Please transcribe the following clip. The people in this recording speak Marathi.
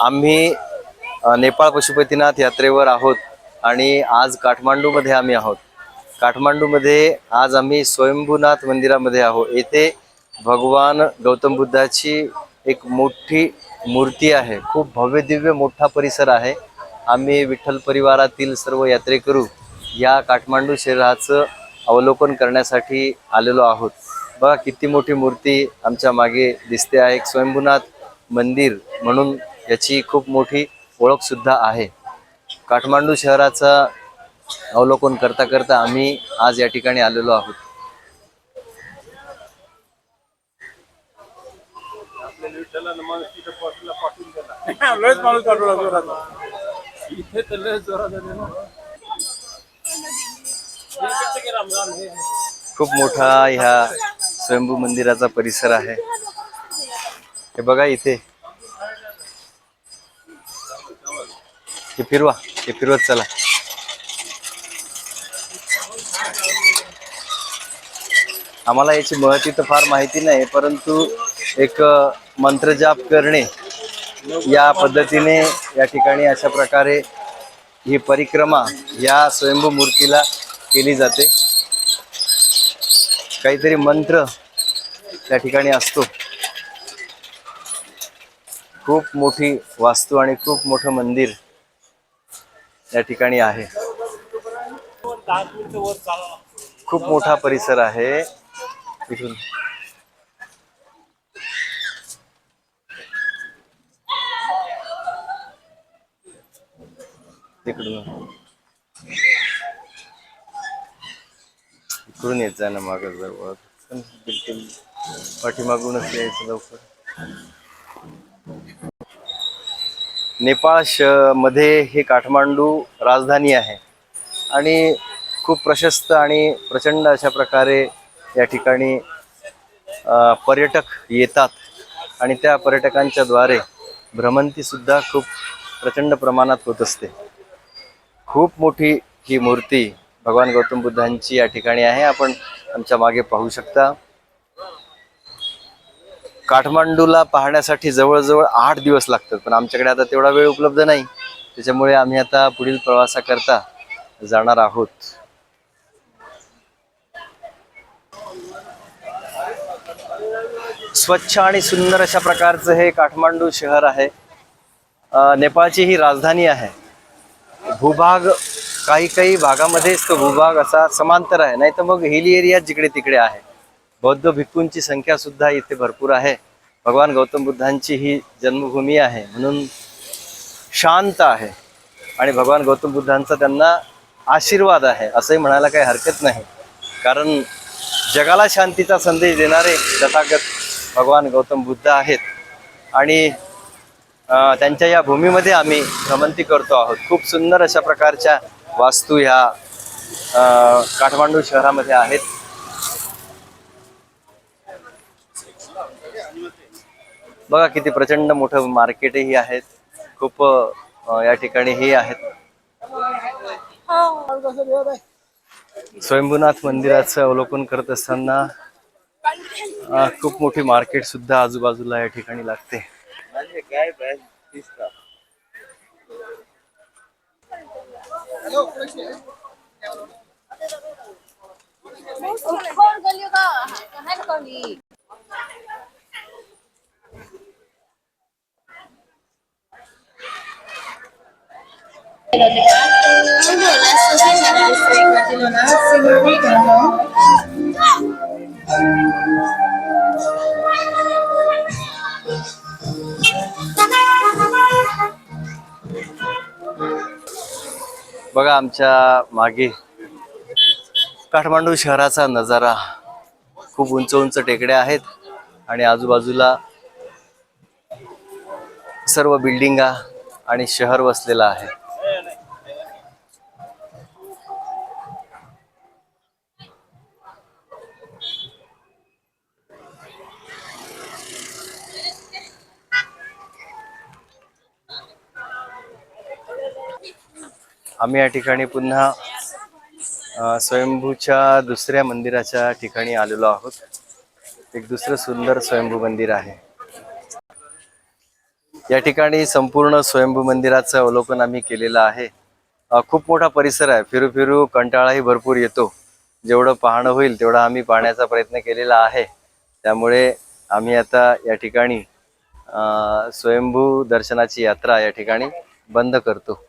आम्ही नेपाळ पशुपतीनाथ यात्रेवर आहोत आणि आज काठमांडूमध्ये आम्ही आहोत. काठमांडूमध्ये आज आम्ही स्वयंभूनाथ मंदिरामध्ये आहोत. येथे भगवान गौतम बुद्धाची एक मोठी मूर्ती आहे. खूप भव्य दिव्य मोठा परिसर आहे. आम्ही विठ्ठल परिवारातील सर्व यात्रेकरू या काठमांडू शहराचं अवलोकन करण्यासाठी आलेलो आहोत. बघा किती मोठी मूर्ती आमच्या मागे दिसते आहे. एक स्वयंभूनाथ मंदिर म्हणून याची खूप मोठी ओळखसुद्धा आहे. काठमांडू शहराचा अवलोकन करता करता आम्ही आज या ठिकाणी आलेलो आहोत. इथे तर जोरात खूप मोठा ह्या स्वयंभू मंदिराचा परिसर आहे. हे बघा इथे. हे फिरवा हे फिरवत चला. आम्हाला याची महती तर फार माहिती नाही परंतु एक मंत्रजाप करणे या पद्धतीने या ठिकाणी अशा प्रकारे ही परिक्रमा या स्वयंभू मूर्तीला केली जाते. काहीतरी मंत्र त्या ठिकाणी असतो. खूप मोठी वास्तू आणि खूप मोठं मंदिर या ठिकाणी आहे. खूप मोठा परिसर आहे. इथून. तिकडून. इकडून येत जा ना मागं जवळ. बिलकुल पाठीमागूनच यायचं लवकर. नेपाळ श मध्ये हे काठमांडू राजधानी आहे. आणि खूप प्रशस्त आणि प्रचंड अशा प्रकारे या ठिकाणी पर्यटक येतात. आणि त्या पर्यटकांच्या द्वारे खूप प्रचंड प्रमाणात होत असते. खूप मोठी ही मूर्ती भगवान गौतम बुद्धांची या ठिकाणी आहे. आपण आमच्या मागे पाहू शकता. काठमांडूला पाहण्यासाठी जवळजवळ आठ दिवस लागतात पण आमच्याकडे आता तेवढा वेळ उपलब्ध नाही. त्याच्यामुळे आम्ही आता पुढील प्रवासाकरता जाणार आहोत. स्वच्छ आणि सुंदर अशा प्रकारचं हे काठमांडू शहर आहे. नेपाळची ही राजधानी आहे. भूभाग काही काही भागामध्येच तो भूभाग असा समांतर आहे. नाही तर मग हिली एरिया जिकडे तिकडे आहे. बौद्ध भिक्खूंची संख्या सुद्धा इथे भरपूर आहे. भगवान गौतम बुद्धांची ही जन्मभूमी आहे. म्हणून शांत आहे. आणि भगवान गौतम बुद्धांचा त्यांना आशीर्वाद आहे. असंही म्हणायला काही हरकत नाही. कारण जगाला शांतीचा संदेश देणारे तथागत भगवान गौतम बुद्ध आहेत. आणि त्यांच्या या भूमीमध्ये आम्ही भ्रमंती करतो आहोत. खूप सुंदर अशा प्रकारच्या वास्तू ह्या काठमांडू शहरामध्ये आहेत. बघा किती प्रचंड मोठं मार्केटही आहेत. खूप या ठिकाणी हे आहेत. स्वयंभूनाथ मंदिराचं अवलोकन करत असताना खूप मोठी मार्केट सुद्धा आजूबाजूला या ठिकाणी लागते गलियो का कहाँ न कहली बघा आमच्या मागे काठमांडू शहराचा नजारा खूप उंच उंच टेकड्या आहेत आणि आजूबाजूला सर्व बिल्डिंगा आणि शहर वसलेलं आहे. आम्ही या ठिकाणी पुन्हा स्वयंभूच्या दुसऱ्या मंदिराच्या ठिकाणी आलेलो आहोत. एक दुसरं सुंदर स्वयंभू मंदिर आहे. या ठिकाणी संपूर्ण स्वयंभू मंदिराचं अवलोकन आम्ही केलेलं आहे. खूप मोठा परिसर आहे. फिरू फिरू कंटाळाही भरपूर येतो. जेवढं पाहणं होईल तेवढं आम्ही पाहण्याचा प्रयत्न केलेला आहे. त्यामुळे आम्ही आता या ठिकाणी स्वयंभू दर्शनाची यात्रा या ठिकाणी बंद करतो.